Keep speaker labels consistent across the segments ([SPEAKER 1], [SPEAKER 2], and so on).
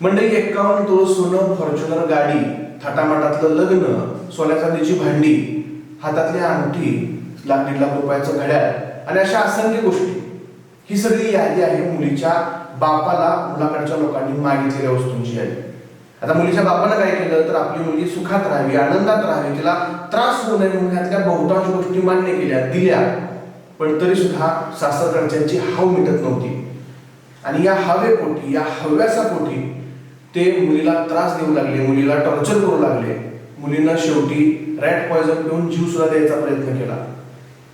[SPEAKER 1] मंडळी एक्कावन्न तोळ सोनं फॉर्च्युनर गाडी थाटामाटातलं लग्न सोन्या चांदीची भांडी हातातली अंगठी लाख दीड लाख रुपयाचं घड्याळ आणि अशा असंख्य गोष्टी. ही सगळी यादी आहे मुलीच्या बापाला मुलाकडच्या लोकांनी मागितलेल्या वस्तूंची यादी. आता मुलीच्या बापानं काय केलं तर आपली मुलगी सुखात राहावी आनंदात राहावी तिला त्रास होऊ नये म्हणून यातल्या बहुतांश गोष्टी मान्य केल्या दिल्या. पण तरी सुद्धा सासरकडच्यांची हाव मिटत नव्हती. आणि या हवेपोटी या हव्यासापोटी ते मुलीला त्रास देऊ लागले मुलीला टॉर्चर करू लागले. मुलींना शेवटी रॅट पॉयझन पिऊन जीव सुद्धा द्यायचा प्रयत्न केला.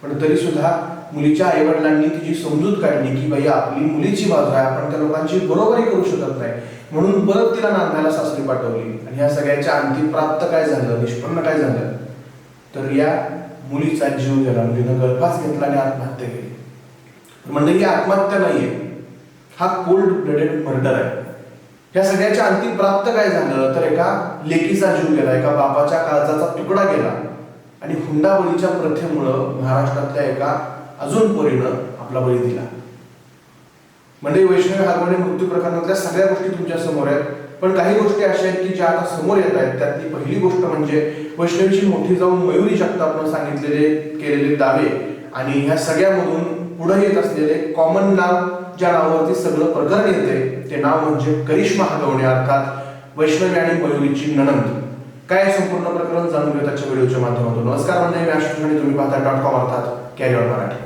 [SPEAKER 1] पण तरी सुद्धा मुलीच्या आईवडिलांनी तिची समजूत काढली की बाई आपली मुलीची बाजू आहे. आपण त्या लोकांची बरोबरी करू शकत नाही. म्हणून परत तिला नांदायला सासरी पाठवली. आणि या सगळ्याच्या अंतिम प्राप्त काय झालं? निष्पन्न काय झालं? तर या मुलीचा जीव गेला. मुलीनं गर्भास घेतला आणि आत्महत्या केली. म्हणजे ही आत्महत्या नाहीये. हा कोल्ड ब्लडेड मर्डर आहे. या सगळ्याच्या अंतिम प्राप्त काय झालं? तर एका लेकीचा जीव गेला एका बापाच्या काळजाचा तुकडा गेला. आणि हुंडाबळीच्या प्रथेमुळं महाराष्ट्रातल्या एका अजून पोरीनं आपला बळी दिला. म्हणजे वैष्णवी हागवणे मृत्यू प्रकरणातल्या सगळ्या गोष्टी तुमच्यासमोर आहेत. पण काही गोष्टी अशा आहेत की ज्या आता समोर येत आहेत. त्यातली पहिली गोष्ट म्हणजे वैष्णवीची मोठी जाऊन मयुरी जगतापनं सांगितलेले केलेले दावे आणि ह्या सगळ्यामधून पुढे येत असलेले कॉमन नाव ज्या नावावरती सगळं प्रकरण येते ते नाव म्हणजे करिश्मा हगवणे अर्थात वैष्णवी आणि मयुरीची ननंद काय संपूर्ण प्रकरण जाणून घेऊ त्याच्या व्हिडिओच्या माध्यमातून. नमस्कार म्हणजे मी आशिष आणि तुम्ही पाहता डॉट कॉम अर्थात कॅरियर मराठी.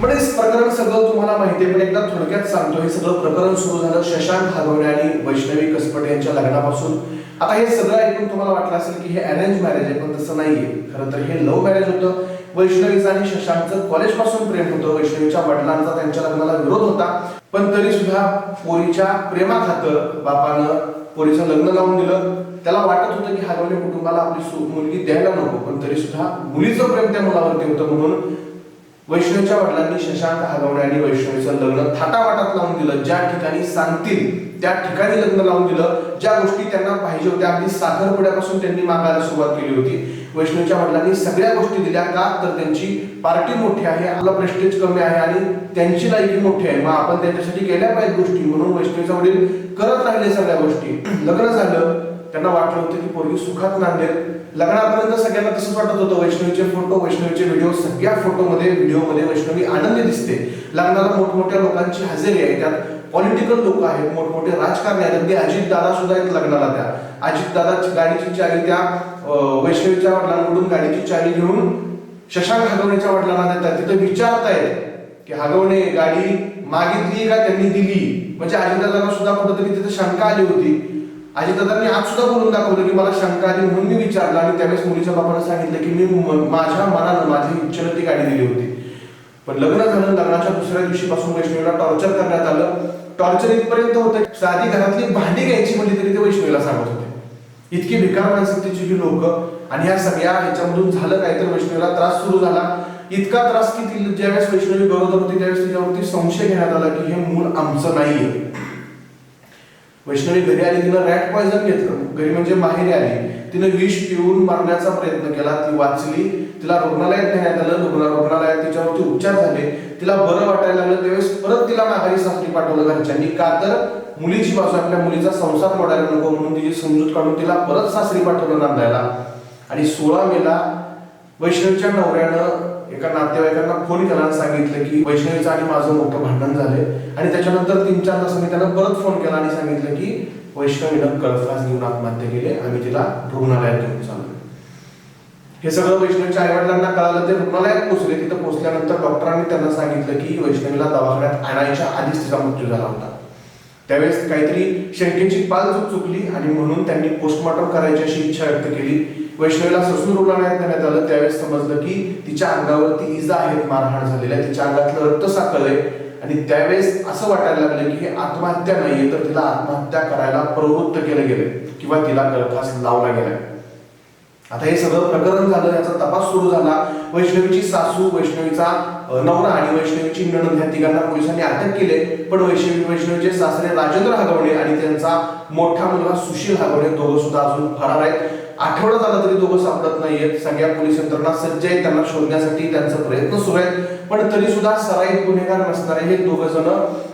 [SPEAKER 1] म्हणजे प्रकरण सगळं तुम्हाला माहिती आहे पण एकदा थोडक्यात सांगतो हे सगळं प्रकरण सुरू झालं शशांक हागवणे आणि वैष्णवी कसपटे यांच्या लग्नापासून. आता हे सगळं ऐकून तुम्हाला वाटलं असेल की हे अरेंज मॅरेज आहे पण तसं नाहीये. खरं तर हे लव्ह मॅरेज होतं. वैष्णवीचा आणि शशांकचं कॉलेजपासून प्रेम होतं. वैष्णवीच्या वडिलांचा त्यांच्या लग्नाला विरोध होता. पण तरी सुद्धा पोरीच्या प्रेमाखात बापानं पोरीचं लग्न लावून दिलं. त्याला वाटत होतं की हरवले कुटुंबाला आपली सु- मुलगी द्यायला नको. पण तरी सुद्धा मुलीचं प्रेम त्या मुलावरती होतं. म्हणून वैष्णवीच्या वडिलांनी शशांक हरवणे आणि वैष्णवीचं लग्न थाटावाटात लावून दिलं. ज्या ठिकाणी सांगतील त्या ठिकाणी लग्न लावून दिलं ज्या गोष्टी त्यांना पाहिजे होत्या. अगदी साखरपुड्यापासून त्यांनी मागायला सुरुवात केली होती. वैष्णवच्या वडिलांनी सगळ्या गोष्टी दिल्या. का? तर त्यांची पार्टी मोठी आहे आपला प्रेस्टेज कमी आहे आणि त्यांची लायकी मोठी आहे. मग आपण त्यांच्यासाठी केल्या पाहिजे गोष्टी म्हणून वैष्णवीचा वडील करत राहिले सगळ्या गोष्टी. लग्न झालं. त्यांना वाटलं होतं की पोरगी सुखात नांदेल लग्नापर्यंत सगळ्यांना तसंच वाटत होतं. वैष्णवीचे फोटो वैष्णवीचे व्हिडिओ सगळ्या फोटोमध्ये व्हिडिओमध्ये वैष्णवी आनंदी दिसते. लग्नाला मोठमोठ्या लोकांची हजेरी आहे. त्यात पॉलिटिकल लोक आहेत मोठमोठे राजकारणी आहेत. अगदी अजितदादा सुद्धा आहेत लग्नाला त्या. अजितदादाची गाडीची चावी त्या वैष्णवीच्या वडिलांकडून गाडीची चावी घेऊन शशांक हगवणेच्या वडिलांना देतात. तिथं विचारतायत की हगवणे गाडी मागितली का त्यांनी दिली? म्हणजे अजितदादांना सुद्धा कुठेतरी तिथे शंका आली होती. अजितदादांनी आज सुद्धा बोलून दाखवलं की मला शंका आली म्हणून मी विचारलं आणि त्यावेळेस मुलीच्या बापानं सांगितलं की मी माझ्या मनानं माझी इच्छेनं ती गाडी दिली होती. पण लग्न झालं लग्नाच्या दुसऱ्या दिवशीपासून वैष्णवीला टॉर्चर करण्यात आलं. टॉर्चर इथपर्यंत होतं. साधी घरातली भांडी घ्यायची म्हणली तरी ते वैष्णवीला सांगत होते. इतकी भिकार मानसिकतेची ही लोक आणि ह्या सगळ्या ह्याच्यामधून झालं काय तर वैष्णवीला त्रास सुरू झाला. इतका त्रास की ती ज्यावेळेस वैष्णवी गरोदर होती त्यावेळेस तिच्यावरती संशय घेण्यात आला की हे मूल आमचं नाहीये. वैष्णवी घरी आली तिनं रॅट पॉयझन घेतलं. घरी म्हणजे माहेरी आली. तिनं विष पिऊन मारण्याचा प्रयत्न केला. ती वाचली. तिला रुग्णालयात नेण्यात आलं. रुग्ण रुग्णालयात तिच्यावरती उपचार झाले. तिला बरं वाटायला लागलं. त्यावेळेस परत तिला माघारी सासरी पाठवलं घरच्यांनी. का तर मुलीची बाजू आपल्या मुलीचा संसार मोडायला नको म्हणून तिची समजूत काढून तिला परत सासरी पाठवलं नांदायला. आणि सोळा मेला वैष्णवीच्या नवऱ्यानं एका नातेवाईकांना फोन केला आणि सांगितलं की वैष्णवीचं आणि माझं मोठं भांडण झालंय. आणि त्याच्यानंतर तीन चार तासांनी त्याला परत फोन केला आणि सांगितलं की वैष्णवीनं कळफास घेऊन आत्महत्या केली आम्ही तिला रुग्णालयात घेऊन चाललो हे सगळं वैष्णवीच्या आईवडिलांना कळालं. ते रुग्णालयात पोहोचले. तिथं पोहोचल्यानंतर डॉक्टरांनी त्यांना सांगितलं की वैष्णवीला दवाखान्यात आणायच्या आधीच तिचा मृत्यू झाला होता. त्यावेळेस काहीतरी शंकेची पाल चुकली आणि म्हणून त्यांनी पोस्टमॉर्टम करायची अशी इच्छा व्यक्त केली. वैष्णवीला ससून रुग्णालयात नेण्यात आलं त्यावेळेस समजलं की तिच्या अंगावरती इजा आहेत मारहाण झालेल्या तिच्या अंगातलं रक्त साकलंय आणि त्यावेळेस असं वाटायला लागलं की हे आत्महत्या नाहीये तर तिला आत्महत्या करायला प्रवृत्त केलं गेलं किंवा तिला गळफास लावला गेलाय. आता हे सगळं प्रकरण झालं याचा तपास सुरू झाला. वैष्णवीची सासू वैष्णवीचा नवरा आणि वैष्णवीची नणंद ह्या तिघांना पोलिसांनी अटक केले. पण वैष्णवी वैष्णवीचे सासरे राजेंद्र हगवणे आणि त्यांचा मोठा मुलगा सुशील हगवणे दोघं सुद्धा अजून फरार आहेत. आठवडा झाला तरी दोघं सापडत नाहीयेत. सगळ्या पोलीस यंत्रणा सज्ज आहेत. त्यांना शोधण्यासाठी त्यांचा प्रयत्न सुरू आहेत. पण तरी सुद्धा सराईत गुन्हेगार नसणारे हे दोघ जण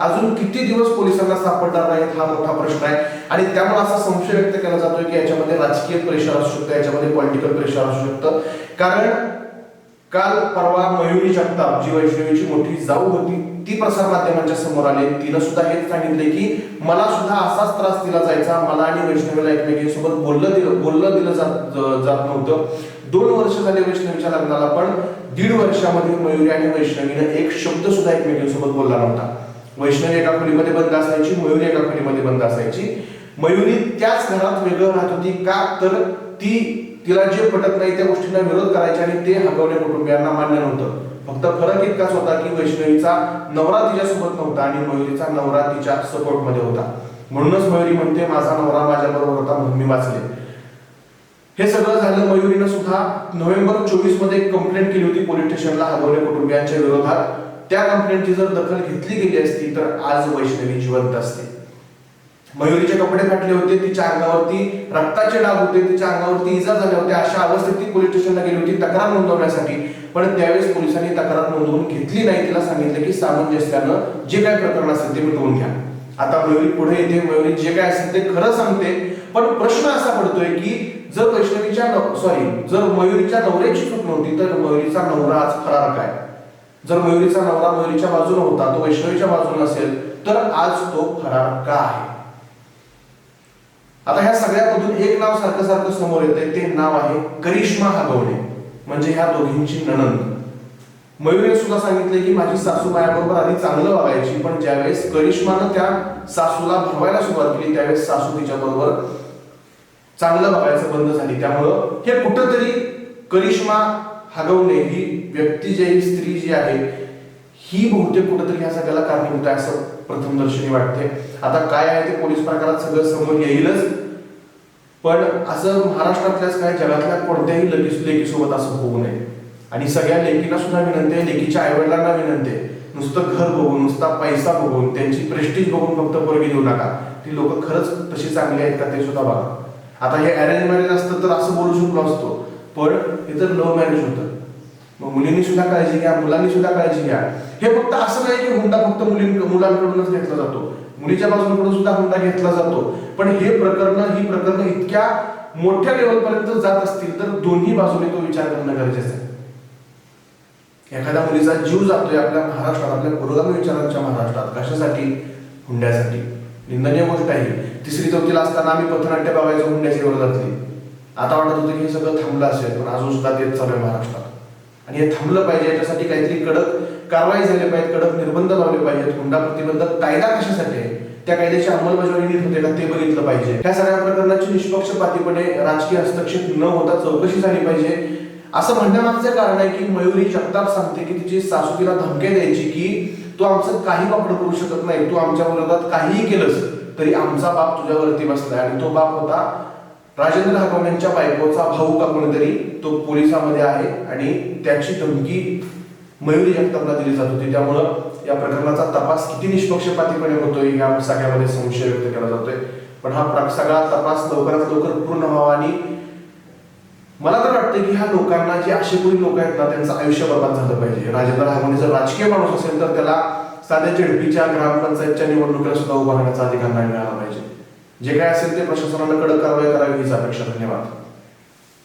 [SPEAKER 1] अजून किती दिवस पोलिसांना सापडणार नाहीत हा मोठा प्रश्न आहे. आणि त्यामुळे असा संशय व्यक्त केला जातोय की याच्यामध्ये राजकीय प्रेशर असू शकतं याच्यामध्ये पॉलिटिकल प्रेशर असू शकतं. कारण काल परवा मयुरी जगताप जी वैष्णवीची मोठी जाऊ होती ती प्रसार माध्यमांच्या समोर आली तिनं सुद्धा हेच सांगितले की मला सुद्धा असाच त्रास दिला जायचा मला आणि वैष्णवीला एकमेकींसोबत बोललं दिलं बोललं दिलं जात जात नव्हतं. दोन वर्ष झाले वैष्णवीच्या लग्नाला पण दीड वर्षामध्ये मयुरी आणि वैष्णवीनं एक शब्द सुद्धा एकमेकीसोबत बोलला नव्हता. वैष्णवी एका खोलीमध्ये बंद असायची मयुरी एका खोलीमध्ये बंद असायची. मयुरी त्याच घरात वेगळं राहत होती का? तर ती तिला जे पटत नाही त्या गोष्टींना विरोध करायचे आणि ते हकवणे कुटुंबियांना मान्य नव्हतं. फक्त फरक इतकाच होता की वैष्णवीचा नवरा तिच्यासोबत नव्हता आणि मयुरीचा नवरा तिच्या सपोर्टमध्ये होता. म्हणूनच मयुरी म्हणते माझा नवरा माझ्याबरोबर होता म्हणून मी वाचले. हे सगळं झालं मयुरीनं सुद्धा नोव्हेंबर चोवीसमध्ये कंप्लेंट केली होती पोलीस स्टेशनला हरवले कुटुंबियांच्या विरोधात. त्या कंप्लेंटची जर दखल घेतली गेली असती तर आज वैष्णवी जिवंत असते. मयुरीचे कपडे फाटले होते तिच्या अंगावरती रक्ताचे डाग होते तिच्या अंगावरती इजा झाल्या होत्या. अशा अवस्थेत ती पोलीस स्टेशनला गेली होती तक्रार नोंदवण्यासाठी. पण त्यावेळेस पोलिसांनी तक्रार नोंदवून घेतली नाही. तिला सांगितलं की सामंजस्यानं जे काय प्रकरण असेल ते मिटवून घ्या. आता मयुरी पुढे येते. मयुरी जे काय असेल ते खरं सांगते. पण प्रश्न असा पडतोय की जर वैष्णवीच्या सॉरी जर मयुरीच्या नवऱ्याची चूक नव्हती तर मयुरीचा नवरा आज फरार काय जर मयुरीचा नवरा मयुरीच्या बाजूला होता तो वैष्णवीच्या बाजूला असेल तर आज तो फरार का आहे? आता ह्या सगळ्यामधून एक नाव सारखं सारखं समोर येते ते नाव आहे करिश्मा हगवणे. म्हणजे ह्या दोघींची नणंद. मयुरीने सुद्धा सांगितले की माझी सासू माझ्याबरोबर आधी चांगलं वागायची पण ज्यावेळेस करिश्मानं त्या सासूला भरवायला सुरुवात केली त्यावेळेस सासू तिच्या बरोबर चांगलं वागायचं बंद झाली. त्यामुळं हे कुठंतरी करिश्मा हगवणे ही व्यक्ती जी आहे, स्त्री जी आहे ही बहुतेक कुठंतरी ह्या सगळ्याला कारणीभूत आहे असं प्रथमदर्शनी वाटते आता काय आहे ते पोलीस प्रकारात सगळं समोर येईलच. पण असं महाराष्ट्रातल्याच काय जगातल्या कोणत्याही लगेच लेकीसोबत असं होऊ नये. आणि सगळ्या लेकीला सुद्धा विनंती आहे लेकीच्या आईवडिलांना विनंती आहे नुसतं घर बघून नुसता पैसा बघून त्यांची प्रेस्टीज बघून फक्त पोरगी देऊ नका. ती लोक खरंच तशी चांगली आहेत का ते सुद्धा बघा. आता हे अरेंज मॅरेज असतं तर असं बोलू शकलो असतो. पण हे तर लव्ह मॅरेज होतं. मग मुलींनी सुद्धा काळजी घ्या मुलांनी सुद्धा काळजी घ्या. हे फक्त असं नाही की हुंडा फक्त मुलीं मुलांकडूनच घेतला जातो. मुलीच्या बाजूकडून सुद्धा हुंडा घेतला जातो. पण हे प्रकरण ही प्रकरण इतक्या मोठ्या लेवलपर्यंत जात असतील तर दोन्ही बाजूने तो विचार करणं गरजेचं आहे. एखाद्या मुलीचा जीव जातोय आपल्या महाराष्ट्रात आपल्या पुरोगामी विचारांच्या महाराष्ट्रात. कशासाठी? हुंड्यासाठी. निंदनीय गोष्ट आहे तिसरी चौथीला असताना आम्ही पथनाट्य बघायचो हुंड्याच्या विरोधातली आता वाटत होतं की हे सगळं थांबलं असेल पण अजून सुद्धा तेच चालू आहे महाराष्ट्रात. आणि हे थांबलं पाहिजे याच्यासाठी काहीतरी कडक कारवाई झाली पाहिजे कडक निर्बंध लावले पाहिजेत. हुंडा प्रतिबंधक कायदा कशासाठी आहे? त्या कायद्याची अंमलबजावणी नीट होते का ते बघितलं पाहिजे. ह्या सगळ्या प्रकरणाची निष्पक्षपातीपणे राजकीय हस्तक्षेप न होता चौकशी झाली पाहिजे. असं म्हणण्यामागचं कारण आहे की मयुरी जगताप सांगते की तिची सासू तिला धमक्या द्यायची की तू आमचं काही वापड करू शकत नाही. तू आमच्या विरोधात काहीही केलंस तरी आमचा बाप तुझ्यावरती बसलाय आणि तो बाप होता राजेंद्र हगवण यांच्या बायकोचा भाऊ का कोणीतरी. तो पोलिसामध्ये आहे आणि त्याची धमकी मयुरी जगतापला दिली जात होती. त्यामुळं या प्रकरणाचा तपास किती निष्पक्षपातीपणे होतोय या सगळ्यामध्ये संशय व्यक्त केला जातोय. पण हा सगळा तपास लवकरात लवकर पूर्ण व्हावा आणि मला तर वाटतं की ह्या लोकांना जे आशेपुरी लोक आहेत ना त्यांचं आयुष्य बर्बाद झालं पाहिजे. राजेंद्र हागवणे जर राजकीय माणूस असेल तर त्याला साध्या झेडपीच्या ग्रामपंचायतच्या निवडणुकीला सुद्धा उभा राहण्याचा अधिकार नाही मिळाला पाहिजे. जे काय असेल ते प्रशासनाला कडक कारवाई करावी हीच अपेक्षा. धन्यवाद.